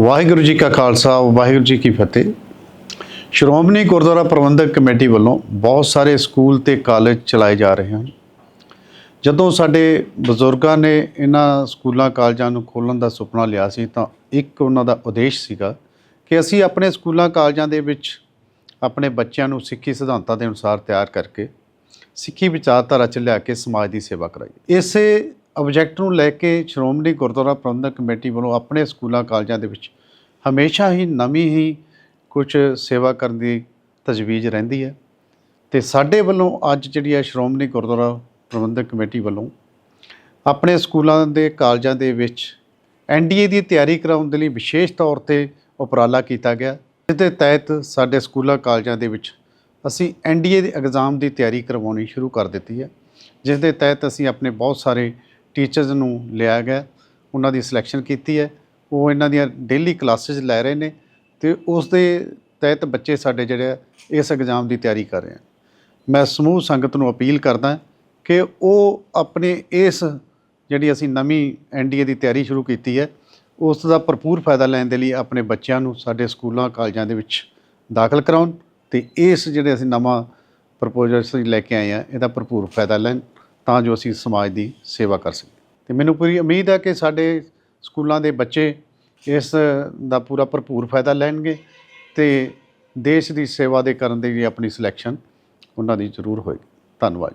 ਵਾਹਿਗੁਰੂ ਜੀ ਕਾ ਖਾਲਸਾ, ਵਾਹਿਗੁਰੂ ਜੀ ਕੀ ਫਤਿਹ। ਸ਼੍ਰੋਮਣੀ ਗੁਰਦੁਆਰਾ ਪ੍ਰਬੰਧਕ ਕਮੇਟੀ ਵੱਲੋਂ ਬਹੁਤ ਸਾਰੇ ਸਕੂਲ ਤੇ ਕਾਲਜ ਚਲਾਏ ਜਾ ਰਹੇ ਹਨ। ਜਦੋਂ ਸਾਡੇ ਬਜ਼ੁਰਗਾਂ ਨੇ ਇਹਨਾਂ ਸਕੂਲਾਂ, ਕਾਲਜਾਂ ਨੂੰ ਖੋਲ੍ਹਣ ਦਾ ਸੁਪਨਾ ਲਿਆ ਸੀ, ਤਾਂ ਇੱਕ ਉਹਨਾਂ ਦਾ ਉਦੇਸ਼ ਸੀਗਾ ਕਿ ਅਸੀਂ ਆਪਣੇ ਸਕੂਲਾਂ, ਕਾਲਜਾਂ ਦੇ ਵਿੱਚ ਆਪਣੇ ਬੱਚਿਆਂ ਨੂੰ ਸਿੱਖੀ ਸਿਧਾਂਤਾਂ ਦੇ ਅਨੁਸਾਰ ਤਿਆਰ ਕਰਕੇ ਸਿੱਖੀ ਵਿਚਾਰਧਾਰਾ ਚ ਲਿਆ ਕੇ ਸਮਾਜ ਦੀ ਸੇਵਾ ਕਰਾਈ ਇਸੇ ਆਬਜੈਕਟ ਨੂੰ ਲੈ ਕੇ ਸ਼੍ਰੋਮਣੀ ਗੁਰਦੁਆਰਾ ਪ੍ਰਬੰਧਕ ਕਮੇਟੀ ਵੱਲੋਂ ਆਪਣੇ ਸਕੂਲਾਂ ਕਾਲਜਾਂ ਦੇ ਵਿੱਚ ਹਮੇਸ਼ਾ ਹੀ ਨਵੀਂ ਹੀ ਕੁਝ ਸੇਵਾ ਕਰਨ ਦੀ ਤਜਵੀਜ਼ ਰਹਿੰਦੀ ਹੈ ਤੇ ਸਾਡੇ ਵੱਲੋਂ ਅੱਜ ਜਿਹੜੀ ਹੈ ਸ਼੍ਰੋਮਣੀ ਗੁਰਦੁਆਰਾ ਪ੍ਰਬੰਧਕ ਕਮੇਟੀ ਵੱਲੋਂ ਆਪਣੇ ਸਕੂਲਾਂ ਦੇ ਕਾਲਜਾਂ ਦੇ ਵਿੱਚ ਐਨਡੀਏ ਦੀ ਤਿਆਰੀ ਕਰਾਉਣ ਦੇ ਲਈ ਵਿਸ਼ੇਸ਼ ਤੌਰ ਤੇ ਉਪਰਾਲਾ ਕੀਤਾ ਗਿਆ ਜਿਸ ਦੇ ਤਹਿਤ ਸਾਡੇ ਸਕੂਲਾਂ ਕਾਲਜਾਂ ਦੇ ਵਿੱਚ ਅਸੀਂ ਐਨਡੀਏ ਦੇ ਐਗਜ਼ਾਮ ਦੀ ਤਿਆਰੀ ਕਰਵਾਉਣੀ ਸ਼ੁਰੂ ਕਰ ਦਿੱਤੀ ਹੈ ਜਿਸ ਦੇ ਤਹਿਤ ਅਸੀਂ ਆਪਣੇ ਬਹੁਤ ਸਾਰੇ ਟੀਚਰਸ ਨੂੰ ਲਿਆ ਗਿਆ, ਉਹਨਾਂ ਦੀ ਸਿਲੈਕਸ਼ਨ ਕੀਤੀ ਹੈ, ਉਹ ਇਹਨਾਂ ਦੀਆਂ ਡੇਲੀ ਕਲਾਸਿਸ ਲੈ ਰਹੇ ਨੇ ਤੇ ਉਸ ਦੇ ਤਹਿਤ ਬੱਚੇ ਸਾਡੇ ਜਿਹੜੇ ਇਸ ਐਗਜ਼ਾਮ ਦੀ ਤਿਆਰੀ ਕਰ ਰਹੇ ਹਨ ਮੈਂ ਸਮੂਹ ਸੰਗਤ ਨੂੰ ਅਪੀਲ ਕਰਦਾ ਕਿ ਉਹ ਆਪਣੇ ਇਸ ਜਿਹੜੀ ਅਸੀਂ ਨਵੀਂ ਐਨਡੀਏ ਦੀ ਤਿਆਰੀ ਸ਼ੁਰੂ ਕੀਤੀ ਹੈ, ਉਸ ਦਾ ਭਰਪੂਰ ਫਾਇਦਾ ਲੈਣ ਦੇ ਲਈ ਆਪਣੇ ਬੱਚਿਆਂ ਨੂੰ ਸਾਡੇ ਸਕੂਲਾਂ, ਕਾਲਜਾਂ ਦੇ ਵਿੱਚ ਦਾਖਲ ਕਰਾਉਣ ਤੇ ਇਸ ਜਿਹੜੇ ਅਸੀਂ ਨਵਾਂ ਪ੍ਰਪੋਜ਼ਲ ਅਸੀਂ ਲੈ ਕੇ ਆਏ ਆ, ਇਹਦਾ ਭਰਪੂਰ ਫਾਇਦਾ ਲੈਣ। ਤਾਂ ਜੋ ਅਸੀਂ ਸਮਾਜ ਦੀ ਸੇਵਾ ਕਰ ਸਕੀਏ। ਤੇ ਮੈਨੂੰ ਪੂਰੀ ਉਮੀਦ ਹੈ ਕਿ ਸਾਡੇ ਸਕੂਲਾਂ ਦੇ ਬੱਚੇ ਇਸ ਦਾ ਪੂਰਾ ਭਰਪੂਰ ਫਾਇਦਾ ਲੈਣਗੇ ਤੇ ਦੇਸ਼ ਦੀ ਸੇਵਾ ਦੇ ਕਰਨ ਦੇ ਲਈ ਆਪਣੀ ਸਿਲੈਕਸ਼ਨ ਉਹਨਾਂ ਦੀ ਜ਼ਰੂਰ ਹੋਏਗੀ। ਧੰਨਵਾਦ